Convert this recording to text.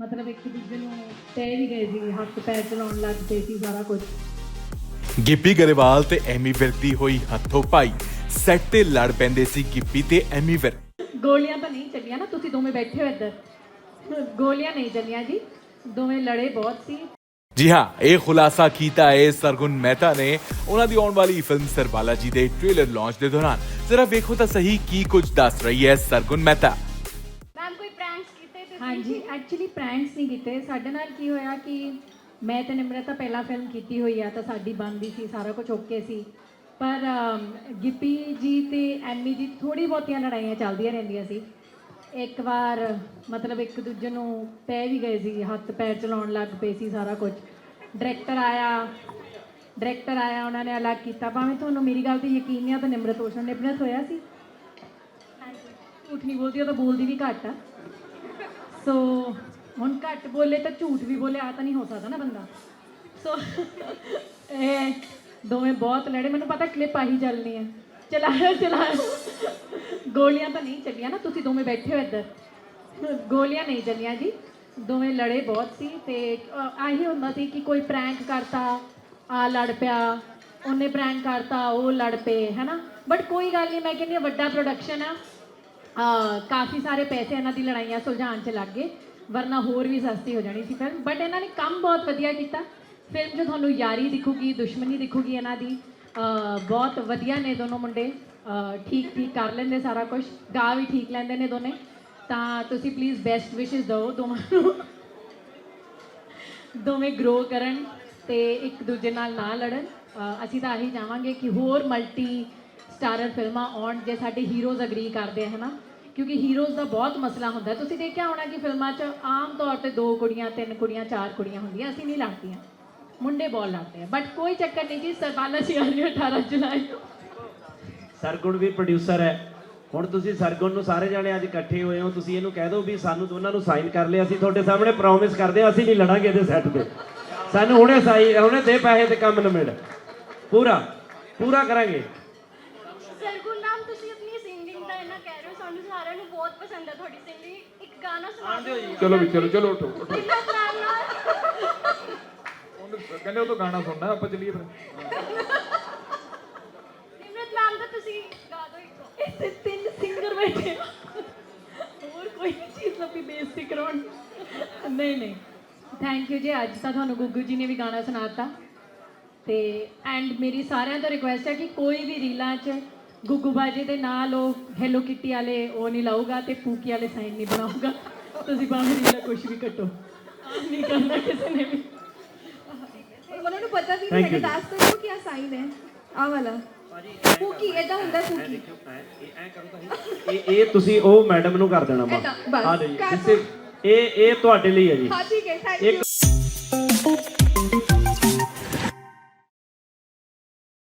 ਮਤਲਬ ਇੱਕ ਦੂਜੇ ਨੂੰ ਪੈ ਵੀ ਗਏ ਸੀ ਹੱਥ ਪੈਰ ਚਲਾਉਣ ਲੱਗ ਪਏ ਸੀ ਸਾਰਾ ਕੁਝ ਗਿੱਪੀ ਗਰੇਵਾਲ ਤੇ ਐਮੀ ਵਿਰਕ ਦੀ ਹੋਈ ਹੱਥੋਂ ਪਾਈ ਸੈੱਟ ਤੇ ਲੜ ਪੈਂਦੇ ਸੀ ਗਿੱਪੀ ਤੇ ਐਮੀ ਵਿਰਕ। ਗੋਲੀਆਂ ਤਾਂ ਨਹੀਂ ਚੱਲੀਆਂ ਨਾ ਤੁਸੀਂ ਦੋਵੇਂ ਬੈਠੇ ਹੋ ਇੱਧਰ। ਗੋਲੀਆਂ ਨਹੀਂ ਚੱਲੀਆਂ ਜੀ ਦੋਵੇਂ ਲੜੇ ਬਹੁਤ ਸੀ। ਜੀ ਹਾਂ ਇਹ ਖੁਲਾਸਾ ਕੀਤਾ ਹੈ ਸਰਗੁਣ ਮਹਿਤਾ ਨੇ। ਉਹਨਾਂ ਦੀ ਆਉਣ ਵਾਲੀ ਫਿਲਮ ਸਰਬਾਲਾ ਜੀ ਦੇ ਟ੍ਰੇਲਰ ਲਾਂਚ ਦੇ ਦੌਰਾਨ। ਜ਼ਰਾ ਵੇਖੋ ਤਾਂ ਸਹੀ ਕੀ ਕੁਝ ਦੱਸ ਰਹੀ ਹੈ ਸਰਗੁਣ ਮਹਿਤਾ। ਐਕਚੁਅਲੀ ਪ੍ਰੈਂਕਸ ਨਹੀਂ ਕੀਤੇ। ਸਾਡੇ ਨਾਲ ਕੀ ਹੋਇਆ ਕਿ ਮੈਂ ਤੇ ਨਿਮਰਤਾ ਪਹਿਲਾਂ ਫਿਲਮ ਕੀਤੀ ਹੋਈ ਆ ਤਾਂ ਸਾਡੀ ਬਣਦੀ ਸੀ ਸਾਰਾ ਕੁਝ ਓਕੇ ਸੀ। ਪਰ ਗਿੱਪੀ ਜੀ ਤੇ ਐਮੀ ਜੀ ਥੋੜੀ ਬਹੁਤੀਆਂ ਲੜਾਈਆਂ ਚੱਲਦੀਆਂ ਰਹਿੰਦੀਆਂ ਸੀ। ਇੱਕ ਵਾਰ ਮਤਲਬ ਇੱਕ ਦੂਜੇ ਨੂੰ ਪੈ ਵੀ ਗਏ ਸੀ ਹੱਥ ਪੈਰ ਚਲਾਉਣ ਲੱਗ ਪਏ ਸੀ ਸਾਰਾ ਕੁਝ ਡਾਇਰੈਕਟਰ ਆਇਆ ਡਾਇਰੈਕਟਰ ਆਇਆ ਉਹਨਾਂ ਨੇ ਅਲੱਗ ਕੀਤਾ। ਭਾਵੇਂ ਤੁਹਾਨੂੰ ਮੇਰੀ ਗੱਲ ਤੇ ਯਕੀਨ ਨਹੀਂ ਆ ਤਾਂ ਨਿਮਰਤ ਹੋਸ਼ਨ ਨੇ ਆਪਣਾ ਹੋਇਆ ਸੀ? ਝੂਠ ਨਹੀਂ ਬੋਲਦੀ ਉਹ ਤਾਂ ਬੋਲਦੀ ਵੀ ਘੱਟ ਆ। ਸੋ ਹੁਣ ਘੱਟ ਬੋਲੇ ਤਾਂ ਝੂਠ ਵੀ ਬੋਲੇ ਆ ਤਾਂ ਨਹੀਂ ਹੋ ਸਕਦਾ ਨਾ ਬੰਦਾ। ਸੋ ਇਹ ਦੋਵੇਂ ਬਹੁਤ ਲੜੇ। ਮੈਨੂੰ ਪਤਾ ਕਲਿੱਪ ਆਹੀ ਚੱਲਣੀ ਹੈ। ਚਲਾਇਓ ਚਲਾਇਓ ਗੋਲੀਆਂ ਤਾਂ ਨਹੀਂ ਚੱਲੀਆਂ ਨਾ ਤੁਸੀਂ ਦੋਵੇਂ ਬੈਠੇ ਹੋ ਇੱਧਰ। ਗੋਲੀਆਂ ਨਹੀਂ ਚੱਲੀਆਂ ਜੀ। ਦੋਵੇਂ ਲੜੇ ਬਹੁਤ ਸੀ ਤੇ ਅ, ਆਹੀ ਹੁੰਦਾ ਸੀ ਕਿ ਕੋਈ ਪ੍ਰੈਂਕ ਕਰਤਾ ਆ ਲੜ ਪਿਆ ਉਹਨੇ ਪ੍ਰੈਂਕ ਕਰਤਾ ਉਹ ਲੜ ਪਏ ਹੈਨਾ? ਬਟ ਕੋਈ ਗੱਲ ਨਹੀਂ ਮੈਂ ਕਹਿੰਦੀ ਹਾਂ ਵੱਡਾ ਪ੍ਰੋਡਕਸ਼ਨ ਆ। ਕਾਫੀ ਸਾਰੇ ਪੈਸੇ ਇਹਨਾਂ ਦੀ ਲੜਾਈਆਂ ਸੁਲਝਾਉਣ 'ਚ ਲੱਗ ਗਏ, ਵਰਨਾ ਹੋਰ ਵੀ ਸਸਤੀ ਹੋ ਜਾਣੀ ਸੀ ਫਿਲਮ ਬਟ ਇਹਨਾਂ ਨੇ ਕੰਮ ਬਹੁਤ ਵਧੀਆ ਕੀਤਾ। ਫਿਲਮ 'ਚ ਤੁਹਾਨੂੰ ਯਾਰੀ ਦਿਖੂਗੀ, ਦੁਸ਼ਮਣੀ ਦਿਖੂਗੀ ਇਹਨਾਂ ਦੀ ਬਹੁਤ ਵਧੀਆ ਨੇ ਦੋਨੋਂ ਮੁੰਡੇ। ਠੀਕ ਠੀਕ ਕਰ ਲੈਂਦੇ ਸਾਰਾ ਕੁਝ ਗਾ ਵੀ ਠੀਕ ਲੈਂਦੇ ਨੇ ਦੋਨੇ। ਤਾਂ ਤੁਸੀਂ ਪਲੀਜ਼ ਬੈਸਟ ਵਿਸ਼ੇਸ ਦਿਓ ਦੋਵਾਂ ਨੂੰ। ਦੋਵੇਂ ਗਰੋ ਕਰਨ ਤੇ ਇੱਕ ਦੂਜੇ ਨਾਲ ਨਾ ਲੜਨ। ਅਸੀਂ ਤਾਂ ਆਹੀ ਚਾਹਾਂਗੇ ਕਿ ਹੋਰ ਮਲਟੀ ਸਟਾਰਰ ਫਿਲਮਾਂ ਆਉਣ ਜੇ ਸਾਡੇ ਹੀਰੋਜ਼ ਅਗਰੀ ਕਰਦੇ ਆ ਹਨਾ ਕਿਉਂਕਿ ਹੀਰੋਜ਼ ਦਾ ਬਹੁਤ ਮਸਲਾ ਹੁੰਦਾ। ਤੁਸੀਂ ਦੇਖਿਆ ਹੋਣਾ ਕਿ ਫਿਲਮਾਂ 'ਚ ਆਮ ਤੌਰ ਤੇ ਦੋ ਕੁੜੀਆਂ, ਤਿੰਨ ਕੁੜੀਆਂ, ਚਾਰ ਕੁੜੀਆਂ ਹੁੰਦੀਆਂ, ਅਸੀਂ ਨਹੀਂ ਲੜਦੀਆਂ। ਮੁੰਡੇ ਬਹੁਤ ਲੜਦੇ ਆ। ਬਟ ਕੋਈ ਚੱਕਰ ਨਹੀਂ ਜੀ, ਸਰਬਾਲਾ ਜੀ 18 ਜੁਲਾਈ ਨੂੰ। ਸਰਗੁਣ ਵੀ ਪ੍ਰੋਡਿਊਸਰ ਹੈ। ਹੁਣ ਤੁਸੀਂ ਸਰਗੁਣ ਨੂੰ ਸਾਰੇ ਜਾਣੇ ਅੱਜ ਇਕੱਠੇ ਹੋਏ ਹੋ। ਤੁਸੀਂ ਇਹਨੂੰ ਕਹਿ ਦਿਓ ਵੀ ਸਾਨੂੰ ਦੋਨਾਂ ਨੂੰ ਸਾਈਨ ਕਰ ਲਿਆ। ਅਸੀਂ ਤੁਹਾਡੇ ਸਾਹਮਣੇ ਪ੍ਰੋਮਿਸ ਕਰਦੇ ਹਾਂ, ਅਸੀਂ ਨਹੀਂ ਲੜਾਂਗੇ ਇਹਦੇ ਸੈੱਟ ਤੇ। ਸਾਨੂੰ ਹੁਣੇ ਸਾਈ ਹੁਣੇ ਦੇ ਪੈਸੇ ਤੇ ਕੰਮ ਨਿਬੜ। ਪੂਰਾ ਪੂਰਾ ਕਰਾਂਗੇ ਸਰਗੁਣ ਮੈਮ ਤੁਸੀਂ ਆਪਣੀ ਸਿੰਗਿੰਗ ਦਾ ਇਹਨਾਂ ਕਹਿ ਰਹੇ ਹੋ ਸਾਨੂੰ ਸਾਰਿਆਂ ਨੂੰ ਬਹੁਤ ਪਸੰਦ ਹੈ ਤੁਹਾਡੀ ਸਿੰਗਿੰਗ। ਇੱਕ ਗਾਣਾ ਸੁਣਾ ਦਿਓ ਜੀ। ਚਲੋ ਵੀ ਚਲੋ ਚਲੋ ਉਠੋ। ਉਠੋ ਨਾਲ ਉਹਨੂੰ ਕਹਿੰਦੇ ਉਹ ਤੋਂ ਗਾਣਾ ਸੁਣਨਾ ਆਪਾਂ ਚਲੀਏ ਫਿਰ। ਨਿਮਰਤ ਮੈਮ ਦਾ ਤੁਸੀਂ ਗਾ ਦਿਓ ਇੱਕ। ਇੱਥੇ ਤਿੰਨ ਸਿੰਗਰ ਬੈਠੇ ਆ। ਹੋਰ ਕੋਈ ਚੀਜ਼ ਲੱਭੀ ਬੇਇੱਜ਼ਤੀ ਕਰਾਉਣ। ਨਹੀਂ ਨਹੀਂ। ਥੈਂਕ ਯੂ ਜੀ ਅੱਜ ਤਾਂ ਤੁਹਾਨੂੰ ਗੁੱਗੂ ਜੀ ਨੇ ਵੀ ਗਾਣਾ ਸੁਣਾਤਾ ਤੇ ਐਂਡ ਮੇਰੀ ਸਾਰਿਆਂ ਤੋਂ ਰਿਕੁਐਸਟ ਹੈ ਕਿ ਕੋਈ ਵੀ ਰੀਲਾਂ 'ਚ ਗੁੱਗੂ ਬਾਜੀ ਦੇ ਨਾਲ ਉਹ ਹੈਲੋ ਕਿੱਟੀ ਵਾਲੇ ਉਹ ਨਹੀਂ ਲਾਊਗਾ ਤੇ ਫੂਕੀ ਵਾਲੇ ਸਾਈਨ ਨਹੀਂ ਬਣਾਊਗਾ। ਤੁਸੀਂ ਭਾਵੇਂ ਰੀਲਾਂ ਕੁਝ ਵੀ ਕੱਟੋ। ਨਹੀਂ ਕਰਨਾ ਕਿਸੇ ਨੇ ਵੀ ਉਹਨਾਂ ਨੂੰ ਪਤਾ ਵੀ ਨਹੀਂ ਹੈ ਦੱਸ ਦਿਓ ਕੀ ਸਾਈਨ ਹੈ? ਆ ਵਾਲਾ। ਫੂਕੀ ਇਦਾਂ ਹੁੰਦਾ ਫੂਕੀ ਇਹ ਇਹ ਤੁਸੀਂ ਉਹ ਮੈਡਮ ਨੂੰ ਕਰ ਦੇਣਾ ਬਸ, ਆ is- ਇਹ ਇਹ ਤੁਹਾਡੇ ਲਈ ਹੈ ਜੀ। ਹਾਂ ਠੀਕ ਹੈ ਥੈਂਕ ਯੂ